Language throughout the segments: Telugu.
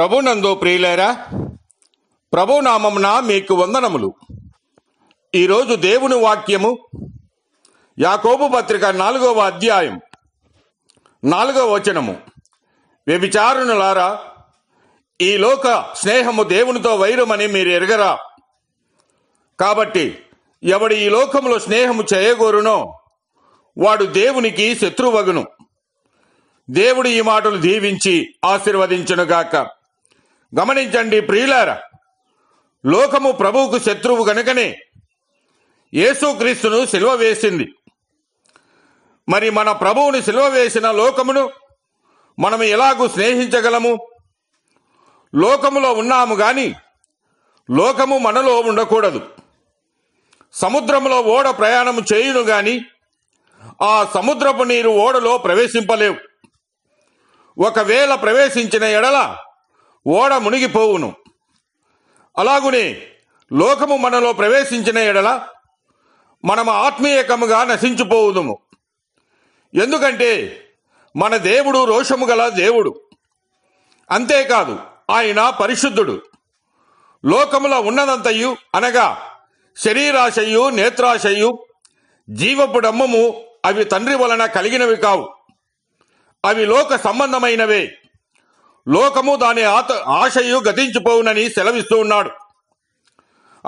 ప్రభునందు ప్రియులేరా ప్రభునామమున మీకు వందనములు. ఈరోజు దేవుని వాక్యము యాకోబు పత్రిక నాలుగవ అధ్యాయం నాలుగవ వచనము. వ్యభిచారుణులారా ఈ లోక స్నేహము దేవునితో వైరమని మీరు ఎరగరా? కాబట్టి ఎవడు ఈ లోకములో స్నేహము చేయగోరునో వాడు దేవునికి శత్రువగును. దేవుడు ఈ మాటలు దీవించి ఆశీర్వదించునుగాక. గమనించండి ప్రియులారా లోకము ప్రభువుకు శత్రువు గనుకనే యేసుక్రీస్తును సిలువ వేసింది. మరి మన ప్రభువుని సిలువ వేసిన లోకమును మనం ఎలాగూ స్నేహించగలము? లోకములో ఉన్నాము గాని లోకము మనలో ఉండకూడదు. సముద్రములో ఓడ ప్రయాణము చేయును గాని ఆ సముద్రపు నీరు ఓడలో ప్రవేశింపలేవు. ఒకవేళ ప్రవేశించిన ఎడల ఓడ మునిగిపోవును. అలాగునే లోకము మనలో ప్రవేశించిన ఎడల మనము ఆత్మీయకముగా నశించిపోవుదుము. ఎందుకంటే మన దేవుడు రోషము గల దేవుడు. అంతేకాదు ఆయన పరిశుద్ధుడు. లోకములో ఉన్నదంతయు అనగా శరీరాశయు నేత్రాశయు జీవపు డమ్మము అవి తండ్రి వలన కలిగినవి కావు. అవి లోక సంబంధమైనవే. లోకము దాని ఆత ఆశయు గతించిపోవునని సెలవిస్తూ ఉన్నాడు.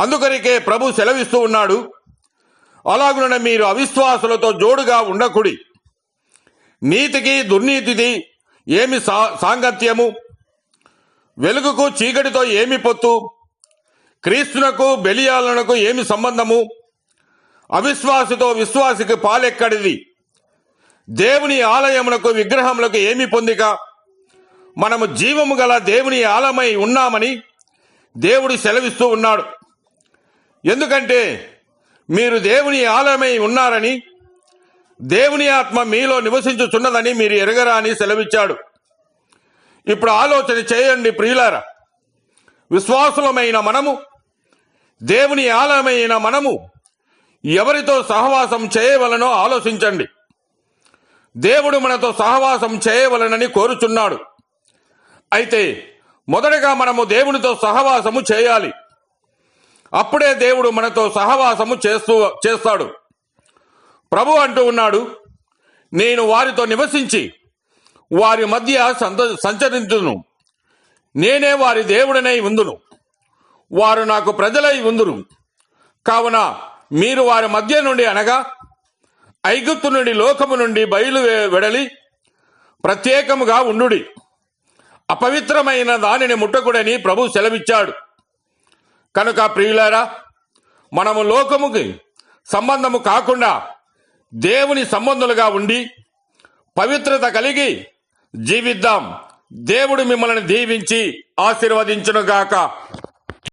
అందుకనికే ప్రభు సెలవిస్తూ ఉన్నాడు. అలాగున మీరు అవిశ్వాసులతో జోడుగా ఉండకుడి. నీతికి దుర్నీతిది ఏమి సా సాంగత్యము? వెలుగుకు చీకటితో ఏమి పొత్తు? క్రీస్తునకు బెలియాలనకు ఏమి సంబంధము? అవిశ్వాసితో విశ్వాసికి పాలెక్కడిది? దేవుని ఆలయములకు విగ్రహములకు ఏమి పొందిక? మనము జీవము గల దేవుని ఆలమై ఉన్నామని దేవుడు సెలవిస్తూ ఉన్నాడు. ఎందుకంటే మీరు దేవుని ఆలయమై ఉన్నారని దేవుని ఆత్మ మీలో నివసించుచున్నదని మీరు ఎరగరా అని సెలవిచ్చాడు. ఇప్పుడు ఆలోచన చేయండి ప్రియులార. విశ్వాసులమైన మనము దేవుని ఆలయమైన మనము ఎవరితో సహవాసం చేయవలనో ఆలోచించండి. దేవుడు మనతో సహవాసం చేయవలనని కోరుచున్నాడు. అయితే మొదటగా మనము దేవునితో సహవాసము చేయాలి. అప్పుడే దేవుడు మనతో సహవాసము చేస్తూ చేస్తాడు. ప్రభు అంటూ ఉన్నాడు నేను వారితో నివసించి వారి మధ్య సంత సంచరించును నేనే వారి దేవుడనై ఉందును. వారు నాకు ప్రజలై ఉందురు. కావున మీరు వారి మధ్య నుండి అనగా ఐగుప్తు నుండి లోకము నుండి బయలు వెడలి ప్రత్యేకముగా ఉండుడి. అపవిత్రమైన దానిని ముట్టకుడని ప్రభు సెలవిచ్చాడు. కనుక ప్రియులారా మనము లోకముకి సంబంధము కాకుండా దేవుని సంబంధులుగా ఉండి పవిత్రత కలిగి జీవిద్దాం. దేవుడు మిమ్మల్ని దీవించి ఆశీర్వదించునుగాక.